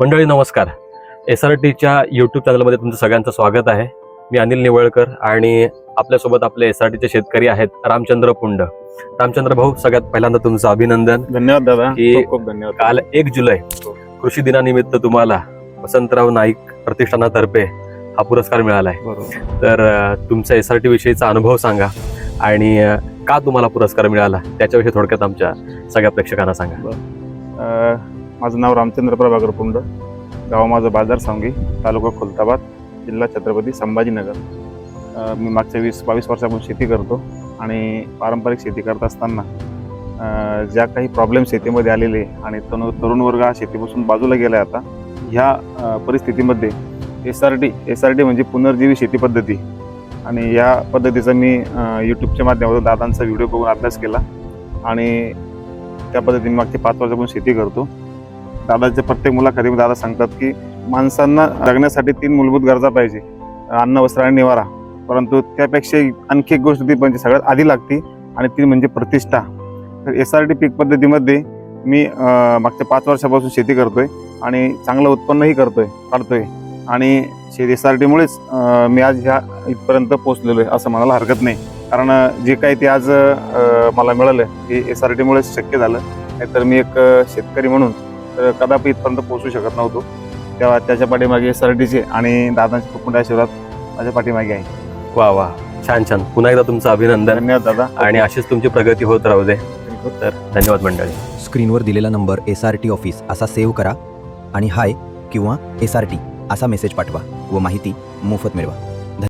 मंडळी नमस्कार. S R टीच्या युट्यूब चॅनलमध्ये तुमचं सगळ्यांचं स्वागत आहे. मी अनिल निवळकर आणि आपल्यासोबत आपले एस आर टीचे शेतकरी आहेत रामचंद्र पुंड. रामचंद्र भाऊ सगळ्यात पहिल्यांदा तुमचं अभिनंदन. धन्यवाद दादा. की खूप धन्यवाद. काल एक जुलै कृषी दिनानिमित्त तुम्हाला वसंतराव नाईक प्रतिष्ठानातर्फे हा पुरस्कार मिळाला आहे तर तुमचा एस आर टी विषयीचा अनुभव सांगा आणि का तुम्हाला पुरस्कार मिळाला? त्याच्याविषयी थोडक्यात आमच्या सगळ्या प्रेक्षकांना सांगा. माझं नाव रामचंद्र प्रभाकर पुंड गाव माझं बाजार सांगी तालुका खुलताबाद जिल्हा छत्रपती संभाजीनगर. मी मागच्या वीस बावीस वर्षापासून शेती करतो आणि पारंपरिक शेती करत असताना ज्या काही प्रॉब्लेम शेतीमध्ये आलेले आणि तनु तरुण वर्ग हा शेतीपासून बाजूला गेला आहे आता ह्या परिस्थितीमध्ये S R T S R T म्हणजे पुनर्जीवी शेती पद्धती. आणि या पद्धतीचा मी यूट्यूबच्या माध्यमातून दादांचा व्हिडिओ बघून अभ्यास केला आणि त्या पद्धतीने मागचे पाच वर्षापासून शेती करतो. दादाच्या प्रत्येक मुलाखतीमध्ये दादा सांगतात की माणसांना जगण्यासाठी तीन मूलभूत गरजा पाहिजे. अन्न वस्त्र आणि निवारा. परंतु त्यापेक्षा आणखी एक गोष्ट ती म्हणजे सगळ्यात आधी लागते आणि ती म्हणजे प्रतिष्ठा. तर एस आर टी पीक पद्धतीमध्ये मी मागच्या पाच वर्षापासून शेती करतो आहे आणि चांगलं उत्पन्नही करतो आहे काढतो आहे आणि शेती एस आर टीमुळेच मी आज ह्या इथपर्यंत पोचलेलो आहे असं म्हणायला हरकत नाही. कारण जे काही ते आज मला मिळालं हे एस आर टीमुळेच शक्य झालं. नाहीतर मी एक शेतकरी म्हणून तर कदापि इथपर्यंत पोहोचू शकत नव्हतो. तेव्हा त्याच्या पाठीमागे एस आर टीचे आणि दादांचे मोठे आशीर्वाद माझ्या पाठीमागे आहे वा वा. छान छान. पुन्हा एकदा तुमचं अभिनंदन. धन्यवाद दादा. आणि अशीच तुमची प्रगती होत राहू दे. तर धन्यवाद मंडळी. स्क्रीनवर दिलेला number S R T office असा सेव्ह करा. आणि हाय किंवा एस आर टी असा मेसेज पाठवा व माहिती मोफत मिळवा.